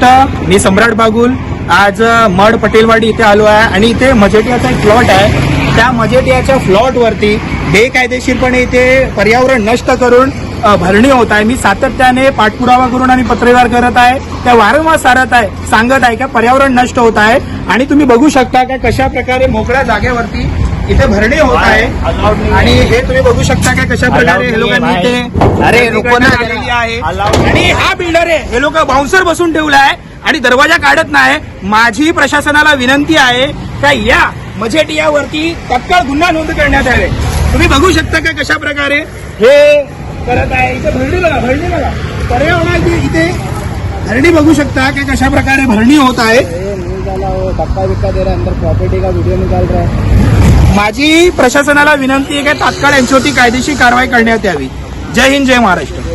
गोष्ट मी सम्राट बागुल आज मड पटेलवाडी इथे आलो आहे आणि इथे मजेटियाचा एक प्लॉट आहे. त्या मजेटियाच्या प्लॉटवरती बेकायदेशीरपणे इथे पर्यावरण नष्ट करून भरणी होत आहे. मी सातत्याने पाठपुरावा करून आणि पत्रव्यवहार करत आहे. त्या वारंवार सारत आहे सांगत आहे की पर्यावरण नष्ट होत आहे. आणि तुम्ही बघू शकता का कशा प्रकारे मोकळ्या जागेवरती इथे भरणी होत आहे. आणि हे तुम्ही बघू शकता की कशा प्रकारे हे लोकांनी इथे अरे, आहे. आणि हा बिल्डर आहे. हे लोक बाउन्सर बसून ठेवलाय आणि दरवाजा काढत नाही. माझी प्रशासनाला विनंती आहे का या मजेटियावरती तत्काळ गुन्हा नोंद करण्यात यावे. तुम्ही बघू शकता का कशा प्रकारे हे करत आहे. इथे भरणी बघा भरणी बघा. पर्यावरणाची इथे. भरणी बघू शकता की कशा प्रकारे भरणी होत आहे. धक्का विक्का दे रहा है अंदर प्रॉपर्टी का वीडियो निकाल रहा है. माझी प्रशासनाला विनंती आहे की तात्काळ यांच्यावरती कायदेशीर कारवाई करण्यात यावी. जय हिंद जय महाराष्ट्र.